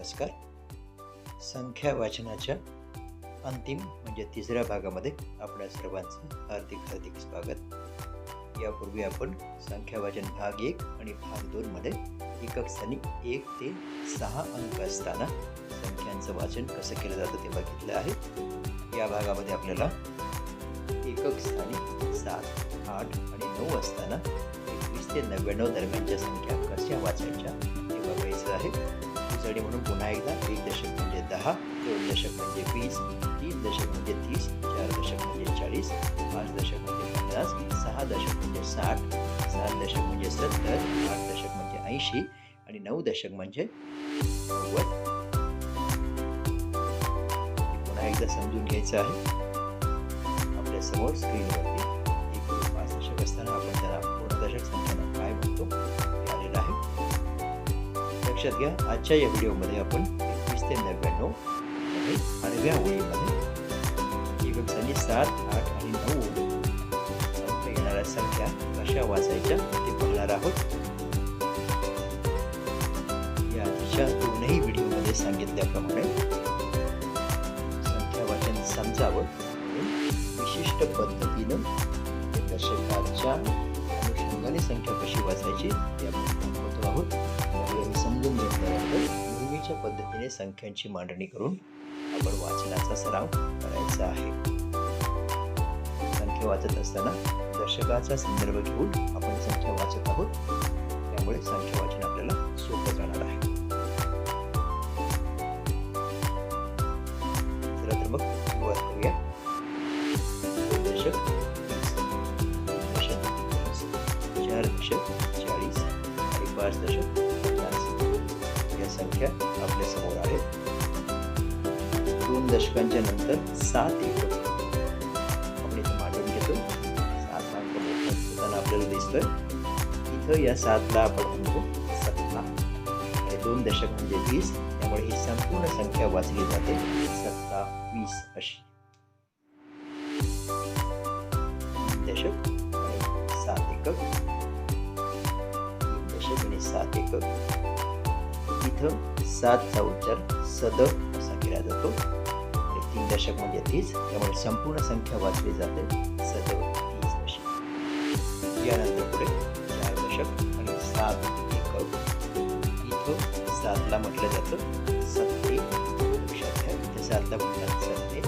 नमस्कार. संख्या वाचनाच्या अंतिम म्हणजे तिसऱ्या भागामध्ये आपल्या सर्वांचं हार्दिक हार्दिक स्वागत. यापूर्वी आपण संख्या वाचन भाग एक आणि भाग दोनमध्ये एकक स्थानी एक ते सहा अंक असताना संख्यांचं वाचन कसं केलं जातं ते बघितलं आहे. या भागामध्ये आपल्याला एकक स्थानी सात आठ आणि नऊ असताना एकवीस ते नव्याण्णव दरम्यानच्या संख्या कशा वाचायच्या हे बघायचं आहे. उजळणी म्हणून पुन्हा एकदा एक दशक म्हणजे दहा दोन दशक म्हणजे वीस तीन दशक म्हणजे तीस चार दशक म्हणजे चाळीस पाच दशक म्हणजे पन्नास सहा दशक म्हणजे साठ सात दशक म्हणजे सत्तर आठ दशक म्हणजे ऐंशी आणि नऊ दशक म्हणजे नव्वद. पुन्हा एकदा समजून घ्यायचं आहे. आपल्यासमोर स्क्रीनवरती लक्षात घ्या. आजच्या या व्हिडिओमध्ये आपण एकवीस ते नव्याण्णव आणि आडव्या ओळीमध्ये एकक सात आठ आणि नऊ ओळी येणाऱ्या संख्या कशा वाचायच्या ते बघणार आहोत. या आधीच्या दोनही व्हिडिओमध्ये सांगितल्याप्रमाणे संख्या वाचन समजावं विशिष्ट पद्धतीनं दशकाच्या अनुषंगाने संख्या कशी वाचायची ते आपण दाखवतो आहोत. समजून घेतल्यानंतर नेहमीच्या पद्धतीने संख्यांची मांडणी करून आपण वाचनाचा सराव करायचा आहे. संख्या वाचत असताना दर्शकाचा संदर्भ घेऊन आपण संख्या वाचत आहोत. त्यामुळे संख्या वाचन आपल्याला सोपं जाणार आहे. चला तर मग सुरुवात करूया. दशक दशक चार दशक चाळीस आणि पाच दशक संख्या आपल्या समोर आहेत दोन दशकांच्या नंतर सात एकक आपण इथे मांडून घेतो. सात अंक होताना आपल्याला दिसतोय. इथं या सातला आपण म्हणतो सत्ता आणि दोन दशक म्हणजे वीस. त्यामुळे ही संपूर्ण संख्या वाचली जाते. सत्ता वीस अशी. दशक सात एकक. दशक आणि सात एकक. इथं सातचा उच्चार सद असा केला जातो. तीन दशक म्हणजे तीस त्यामुळे संपूर्ण संख्या वाचली जाते. सद तीस दशक. यानंतर पुढे चार दशक आणि सात एकक. इथं सातला म्हटलं जातं. सत्ते इथं सातला म्हणतात सत्ते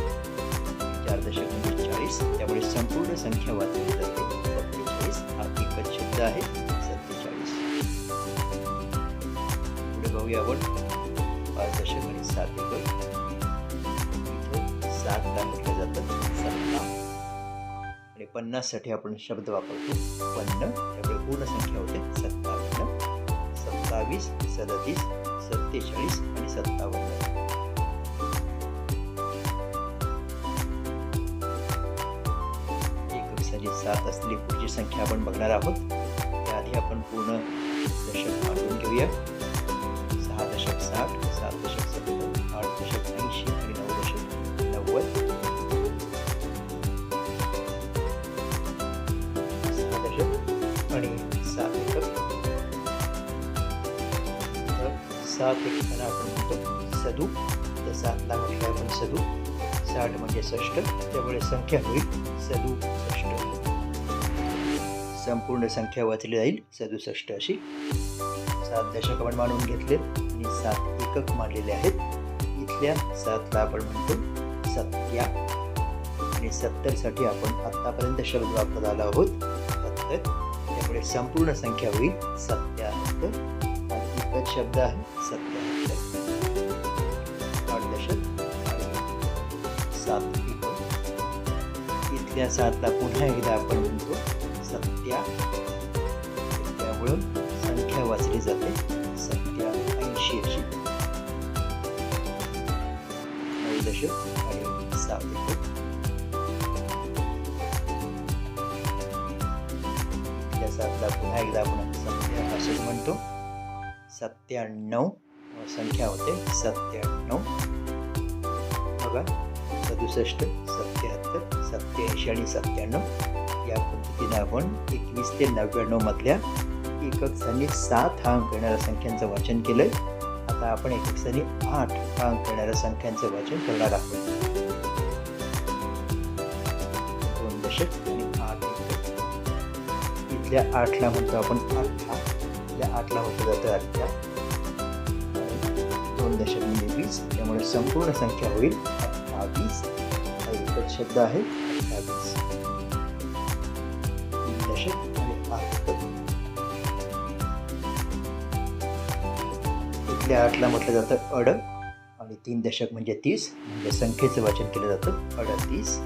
चार दशक म्हणजे चाळीस. त्यामुळे संपूर्ण संख्या वाचली जाते. सत्तेचाळीस हा एकच शब्द आहे. पुढे बघूया आपण. पाच दशक आणि म्हणजे सात एकक सात सातला म्हटलं जातं? सत्ता. आणि पन्नाससाठी आपण शब्द वापरतो. पन्न त्यामुळे पूर्ण संख्या होते सत्तावन्न सत्तावीस सदतीस सत्तेचाळीस आणि सत्तावन्न. सात असलेली पुढची संख्या आपण बघणार आहोत. त्याआधी आपण पूर्ण दशक मांडून घेऊया. साठ सात दशक सत्तर आठ दशक ऐंशी आणि नऊ दशक नव्वद सहा दशक आणि सात एकक इथं सात एककांना आपण म्हणतो सदू तर सातला म्हटलं आपण सदू साठ म्हणजे षष्ट त्यामुळे संख्या होईल सदुसष्ट संपूर्ण संख्या वाचली जाईल सदुसष्ट अशी सात दशक आपण मानून घेतले आणि सात एकक मांडलेले आहेत. इथल्या सातला आपण म्हणतो सत्या. आणि सत्तरसाठी आपण आत्तापर्यंत शब्द वापरत आलो आहोत. सत्तर. त्यामुळे संपूर्ण संख्या होईल सत्याहत्तर आणि एकच शब्द आहे सत्याहत्तर आठ दशक. सात एकक. इथल्या सातला पुन्हा एकदा आपण म्हणतो सत्या. त्यामुळं काय वाचली जाते? सत्या ऐंशी अशी नऊ दशक आणि पुन्हा एकदा आपण सत्या असंच म्हणतो. सत्त्याण्णव संख्या होते सत्त्याण्णव. बघा सदुसष्ट सत्याहत्तर सत्याऐंशी आणि सत्त्याण्णव. या पद्धतीने आपण एकवीस ते नव्याण्णव मधल्या एकक सात हा अंक येणाऱ्या संख्यांचं वाचन केलंय. आता आपण एकक स्थानी आठ हा अंक येणाऱ्या संख्यांचं वाचन करणार आहोत. दोन दशक आणि आठ इथल्या आठला म्हणतो आपण आठला इथल्या आठला होतो जातं आठला दोन दशक म्हणजे वीस. त्यामुळे संपूर्ण संख्या होईल अठ्ठावीस. हा एकच शब्द आहे. त्या आठला म्हटलं जातं अड आणि तीन दशक म्हणजे तीस म्हणजे संख्येचं वाचन केलं जातं अडतीस.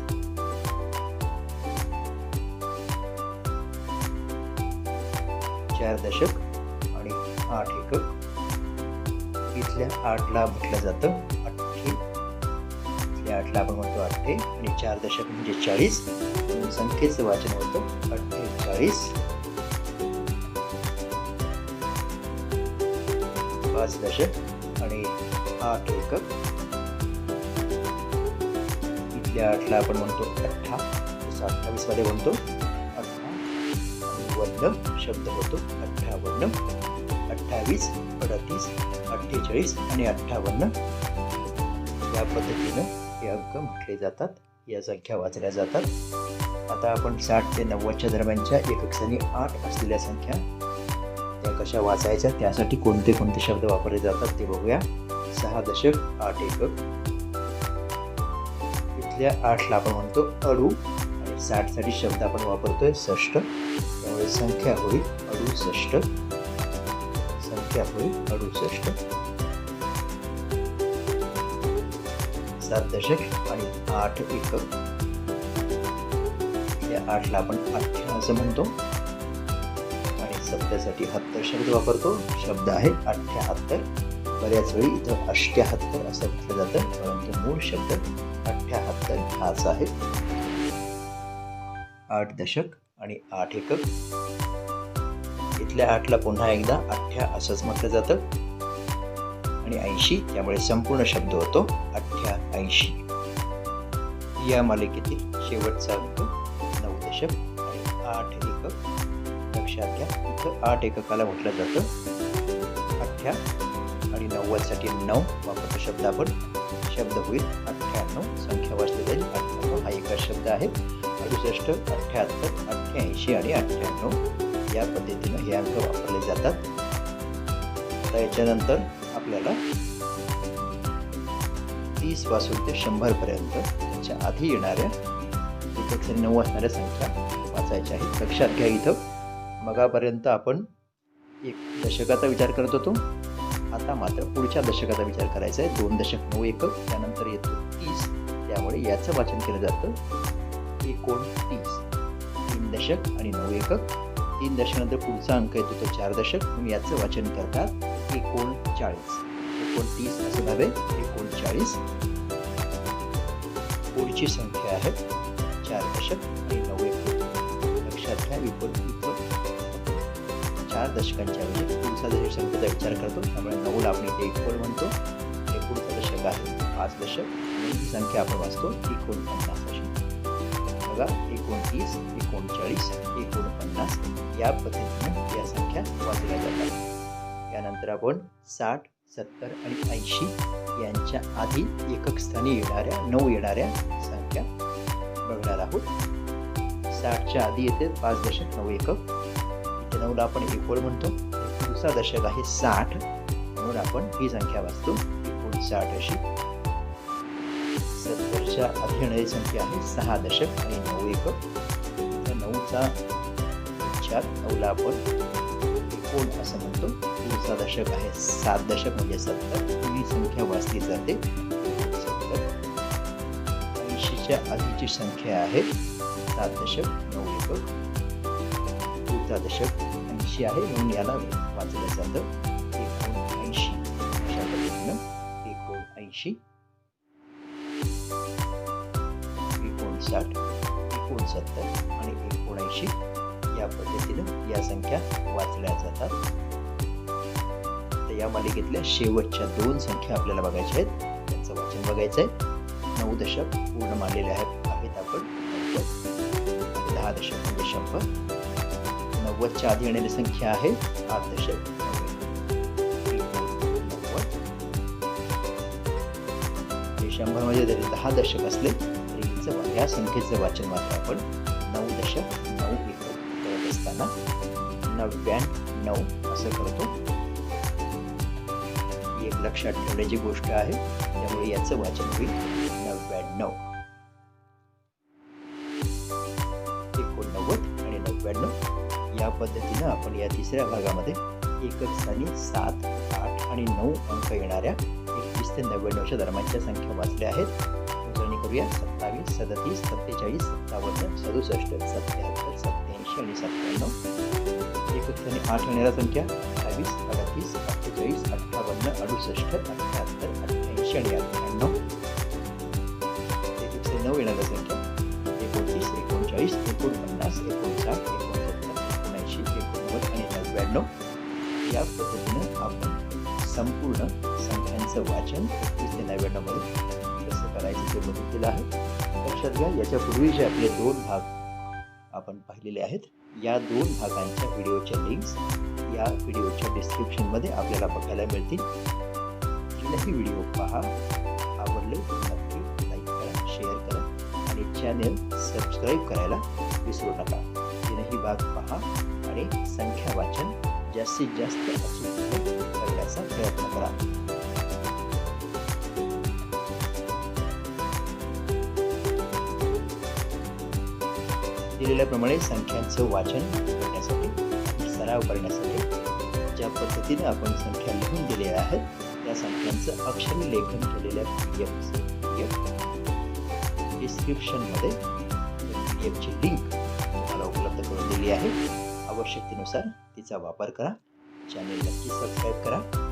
चार दशक आणि आठ एकक. इथल्या आठला म्हटलं जातं अठ्ठे. इथल्या आठला आपण म्हणतो अठ्ठे आणि चार दशक म्हणजे चाळीस. संख्येचं वाचन होतं अठ्ठेचाळीस. पाच दशक आणि आठ एकक इथल्या आठला आपण म्हणतो अठ्ठा. जसं मध्ये म्हणतो. अठ्ठा वर्ण शब्द होतो. अठ्ठावन्न अठ्ठावीस अडतीस अठ्ठेचाळीस आणि अठ्ठावन्न या पद्धतीनं हे अंक म्हटले जातात. या संख्या वाचल्या जातात. आता आपण साठ ते नव्वदच्या दरम्यानच्या एकक आठ असलेल्या संख्या कशा वाचायच्या त्यासाठी कोणते कोणते शब्द वापरले जातात ते बघूया. सहा दशक आठ एकक इथल्या आठला आपण म्हणतो अडू. आणि साठसाठी शब्द आपण वापरतोय षष्ट त्यामुळे संख्या होईल अडुसष्ट संख्या होईल अडुसष्ट सात दशक आणि आठ एकक या आठला आपण अठ्ठ्या असं म्हणतो. शब्दासाठी हत्तर शब्द वापरतो. शब्द आहे अठ्ठ्याहत्तर बऱ्याच वेळी इथं अष्ट्याहत्तर असं म्हटलं जातं. परंतु मूळ शब्द अठ्ठ्याहत्तर हाच आहे. आठ दशक आणि आठ एकक. इथल्या आठला पुन्हा एकदा अठ्ठ्या असंच म्हटलं जातं. आणि ऐंशी त्यामुळे संपूर्ण शब्द होतो अठ्ठ्या ऐंशी. या मालिकेतील शेवटचा अंक नऊ दशक. लक्षात घ्या. इथं आठ एककाला म्हटलं जातं. अठ्ठ्या आणि नव्वदसाठी नऊ वापरतो शब्द आपण. शब्द होईल अठ्ठ्याण्णव. संख्या वाचली जाईल अठ्ठ्याण्णव. हा एकच शब्द आहे. अडुसष्ट अठ्ठ्याहत्तर अठ्ठ्याऐंशी आणि अठ्ठ्याण्णव. या पद्धतीनं हे अंक वापरले जातात. आता याच्यानंतर आपल्याला तीसपासून ते शंभरपर्यंत त्याच्या आधी येणाऱ्या एकशे नऊ असणाऱ्या संख्या वाचायच्या आहेत. लक्षात घ्या इथं. मगापर्यंत आपण एक दशकाचा विचार करत होतो. आता मात्र पुढच्या दशकाचा विचार करायचा आहे. दोन दशक नऊ एकक त्यानंतर येतो तीस. त्यामुळे याचं वाचन केलं जातं. एकोणतीस. तीन दशक आणि नऊ एकक. तीन दशकानंतर पुढचा अंक येतो तो चार दशक. म्हणून याचं वाचन करतात एकोणचाळीस. एकोणतीस असं नव्हे एकोणचाळीस. पुढची संख्या आहे. चार दशक आणि नऊ एकक. लक्षात घ्या विपुल चार दशकांच्या ऐवजी पुढचा दशक संख्येचा विचार करतो. त्यामुळे नऊला आपण इथे इक्वल म्हणतो? हे पुढचं दशक आहे. पाच दशक. ही संख्या आपण वाचतो. एकोणपन्नास अशी. बघा एकोणतीस एकोणचाळीस एकोणपन्नास. या पद्धतीने या संख्या वाचल्या जातात. यानंतर आपण साठ सत्तर आणि ऐंशी यांच्या आधी एकक स्थानी येणाऱ्या नऊ येणाऱ्या संख्या बघणार आहोत. साठच्या आधी येते पाच दशक नऊ एकक. नऊला आपण एकोण म्हणतो. पुढचा दशक आहे साठ. म्हणून आपण ही संख्या वाचतो. एकोणसाठ अशी. सत्तरच्या आधी संख्या आहे. सहा दशक आणि नऊ एक. तर नऊचा उच्चार नऊला आपण एकोण असं म्हणतो. दुसरा दशक आहे सात दशक म्हणजे सत्तर. ही संख्या वाचली जाते. सत्तर. ऐंशीच्या आधीची संख्या आहे. सात दशक नऊ एक. पुढचा दशक ऐंशी आहे म्हणून याला वाचलं जातं. एकोणऐंशी. अशा पद्धतीनं एकोणऐंशी. एकोणसाठ एकोणसत्तर आणि एकोणऐंशी या पद्धतीनं या संख्या वाचल्या जातात. तर या मालिकेतल्या शेवटच्या दोन संख्या आपल्याला बघायच्या आहेत. त्यांचं वाचन बघायचं आहे. नऊ दशक पूर्ण मानलेले आहेत. आहेत आपण. दहा दशक म्हणजे शंभर नव्वदच्या आधी येणारी संख्या आहे आठ दशक नव्वद जे शंभरमध्ये म्हणजे जरी दहा दशक असले तरी या संख्येचं वाचन मात्र आपण नऊ दशक नऊ करत असताना नव्याण्णव असं करतो. एक लक्षात ठेवण्याची गोष्ट आहे त्यामुळे याचं वाचन होईल नव्याण्णव. पद्धतीनं आपण या तिसऱ्या भागामध्ये एकच स्थानी सात आठ आणि नऊ अंक येणाऱ्या एकवीस ते नव्याण्णवच्या दरम्यानच्या संख्या वाचल्या आहेत. मोजणी करूया. सत्तावीस सदतीस सत्तेचाळीस सत्तावन्न सदुसष्ट सत्याहत्तर सत्याऐंशी आणि सत्त्याण्णव. एकक स्थानी आठ येणाऱ्या संख्या अठ्ठावीस अडतीस अठ्ठेचाळीस अठ्ठावन्न अडुसष्ट अठ्ठ्याहत्तर अठ्ठ्याऐंशी आणि अठ्ठ्याण्णव एकक नऊ येणाऱ्या संख्या एकोणतीस एकोणचाळीस एकोणपन्नास एकोणसाठ नव्याण्णव या पद्धतीनं आपण संपूर्ण संख्यांचं वाचन एकवीस ते नव्याण्णवमध्ये कसं करायचं ते बघितलेलं आहे. लक्षात घ्या याच्यापूर्वीचे आपले दोन भाग आपण पाहिलेले आहेत या दोन भागांच्या व्हिडिओच्या लिंक्स या व्हिडिओच्या डिस्क्रिप्शनमध्ये आपल्याला बघायला मिळतील. तीनही व्हिडिओ पहा आवडले नक्की लाईक करा शेअर करा आणि चॅनेल सबस्क्राईब करायला विसरू नका. तीनही भाग पहा. आणि संख्या वाचन जास्तीत जास्त अचूकपणे करण्याचा प्रयत्न करा. दिलेल्याप्रमाणे संख्यांचं वाचन करण्यासाठी सराव करण्यासाठी ज्या पद्धतीने आपण संख्या लिहून दिलेल्या आहेत त्या संख्यांचं अक्षर लेखन केलेल्या पी एफ डिस्क्रिप्शनमध्ये पी एफची लिंक तुम्हाला उपलब्ध करून दिली आहे. आवश्यकतेनुसार तिचा वापर करा. चॅनेल नक्की सबस्क्राईब करा.